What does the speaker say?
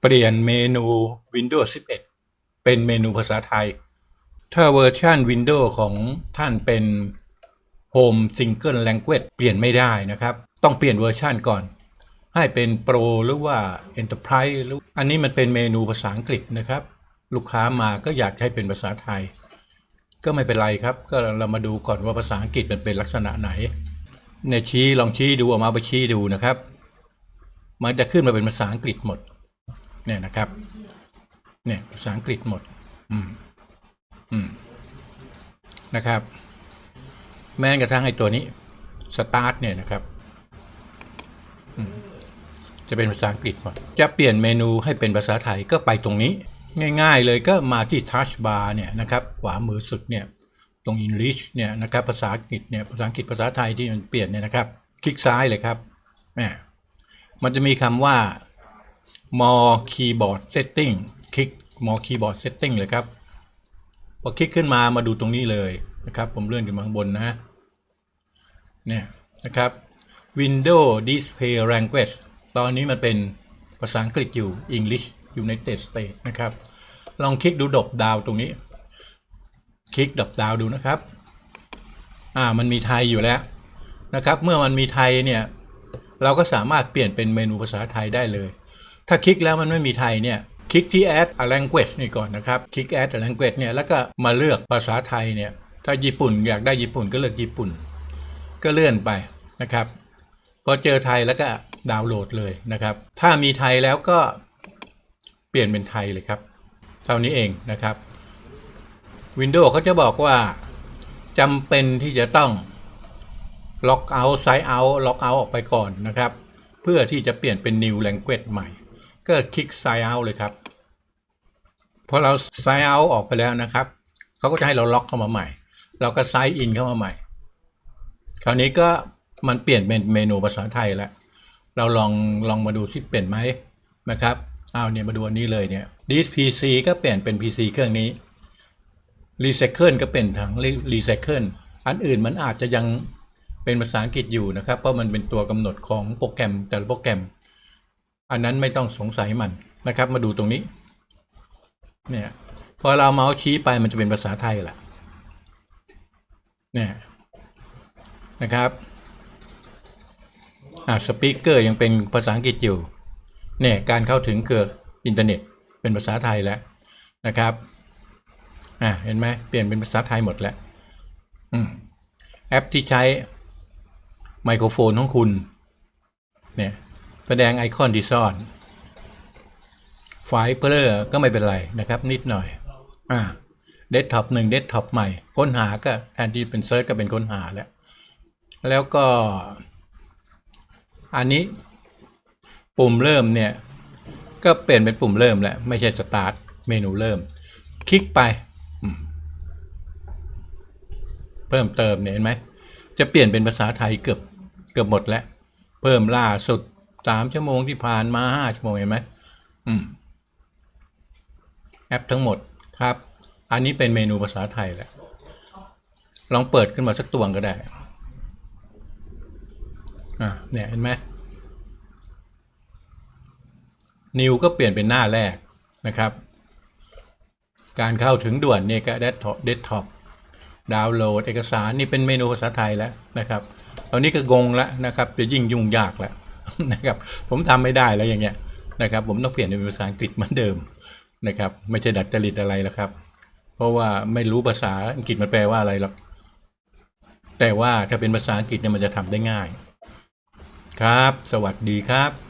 เปลี่ยนเมนู Windows 11 เป็นเมนูภาษาไทย ถ้าเวอร์ชัน Windows ของท่านเป็น Home Single Language เปลี่ยนไม่ได้นะครับ ต้องเปลี่ยนเวอร์ชันก่อน ให้เป็น Pro หรือว่า Enterprise หรืออันนี้มันเป็นเมนูภาษาอังกฤษนะครับ ลูกค้ามาก็อยากให้เป็นภาษาไทย ก็ไม่เป็นไรครับ ก็เรามาดูก่อนว่าภาษาอังกฤษมันเป็นลักษณะไหนเนี่ยชี้ลองชี้ดูเอามาไปชี้ดูนะครับ มันจะขึ้นมาเป็นภาษาอังกฤษหมด เนี่ยนะครับ เนี่ยภาษาอังกฤษหมด อืม อืม นะครับ แม้กระทั่งไอ้ตัวนี้ start เนี่ยนะครับอืมจะเป็นภาษาอังกฤษหมดจะเปลี่ยนเมนูให้เป็นภาษาไทยก็ไปตรงนี้ ง่ายๆเลยก็มาที่ touch bar เนี่ยนะครับขวามือสุดเนี่ยตรง English เนี่ยนะครับภาษาอังกฤษเนี่ยภาษาอังกฤษภาษาไทยที่มันเปลี่ยนเนี่ยนะครับ คลิกซ้ายเลยครับแมมันจะมีคำว่า more keyboard setting คลิก more keyboard setting เลยครับ พอคลิกขึ้นมามาดูตรงนี้เลยนะครับ ผมเลื่อนขึ้นมาข้างบนนะเนี่ยนะครับ Windows Display Language ตอนนี้มันเป็นภาษาอังกฤษอยู่ English United States นะครับ ลองคลิกดูดบดาวตรงนี้ คลิกดบดาวดูนะครับ อ่า มันมีไทยอยู่แล้วนะครับ เมื่อมันมีไทยเนี่ย เราก็สามารถเปลี่ยนเป็นเมนูภาษาไทยได้เลย ถ้าคลิกแล้วมันไม่มีไทยเนี่ยคลิกที่ add a language นี่ก่อนนะครับ คลิก add a language เนี่ยแล้วก็มาเลือกภาษาไทยเนี่ย ถ้าญี่ปุ่นอยากได้ญี่ปุ่นก็เลือกญี่ปุ่น ก็เลื่อนไปนะครับ พอเจอไทยแล้วก็ดาวน์โหลดเลยนะครับ ถ้ามีไทยแล้วก็เปลี่ยนเป็นไทยเลยครับ เท่านี้เองนะครับ Windows เขาจะบอกว่าจำเป็นที่จะต้องล็อกเอาท์ไซเอาท์ล็อกเอาท์ออกไปก่อนนะครับ เพื่อที่จะเปลี่ยนเป็น new language ใหม่ ก็คลิก sign out เลยครับพอเรา sign out ออกไปแล้วนะครับเขาก็จะให้เราล็อกเข้ามาใหม่ เราก็ sign in เข้ามาใหม่ คราวนี้ก็มันเปลี่ยนเป็นเมนูภาษาไทยแล้วเราลองลองมาดูที่เปลี่ยนไหมนะครับเอาเนี่ยมาดูอันนี้เลยเนี่ย this PC ก็เปลี่ยนเป็น PC เครื่องนี้ recycle ก็เป็นถัง recycle อันอื่นมันอาจจะยังเป็นภาษาอังกฤษอยู่นะครับ เพราะมันเป็นตัวกำหนดของโปรแกรมแต่ละโปรแกรม อันนั้นไม่ต้องสงสัยมันนะครับ มาดูตรงนี้ เนี่ยพอเราเมาส์ชี้ไปมันจะเป็นภาษาไทยแหละเนี่ยนะครับอ่าสปีกเกอร์ยังเป็นภาษาอังกฤษอยู่เนี่ยการเข้าถึงเครืออินเทอร์เน็ตเป็นภาษาไทยแล้วนะครับอ่าเห็นไหมเปลี่ยนเป็นภาษาไทยหมดแล้วอืมแอปที่ใช้ไมโครโฟนของคุณเนี่ย แสดงไอคอนที่ซ่อนไฟล์เพลอร์ก็ไม่เป็นไรนะครับ นิดหน่อย อ่าเดสก์ท็อปหนึ่งเดสก์ท็อปใหม่ ค้นหาก็แทนที่เป็นเซิร์ชก็เป็นค้นหาแล้ว แล้วก็ อันนี้ปุ่มเริ่มเนี่ย ก็เปลี่ยนเป็นปุ่มเริ่มแล้ว ไม่ใช่สตาร์ทเมนูเริ่ม คลิกไป เพิ่มเติมเนี่ยเห็นไหม จะเปลี่ยนเป็นภาษาไทยเกือบเกือบหมดแล้ว เพิ่มล่าสุด สามชั่วโมงที่ผ่านมาห้าชั่วโมงเห็นไหมอืม แอปทั้งหมดครับ อันนี้เป็นเมนูภาษาไทยแหละ ลองเปิดขึ้นมาสักตัวก็ได้ อ่า เนี่ยเห็นไหมนิวก็เปลี่ยนเป็นหน้าแรกนะครับ การเข้าถึงด่วนเนี่ยก็เดสท็อปเดสท็อปดาวน์โหลด เอกสารนี่เป็นเมนูภาษาไทยแล้วนะครับ ตอนนี้ก็งงแล้วนะครับ จะยิ่งยุ่งยากแล้ว นะครับ ผมทำไม่ได้แล้วอย่างเงี้ยนะครับ ผมต้องเปลี่ยนเป็นภาษาอังกฤษเหมือนเดิมนะครับ ไม่ใช่ดัดจริตอะไรแล้วครับ เพราะว่าไม่รู้ภาษาอังกฤษมันแปลว่าอะไรหรอกแต่ว่าถ้าเป็นภาษาอังกฤษเนี่ยมันจะทำได้ง่าย ครับ สวัสดีครับ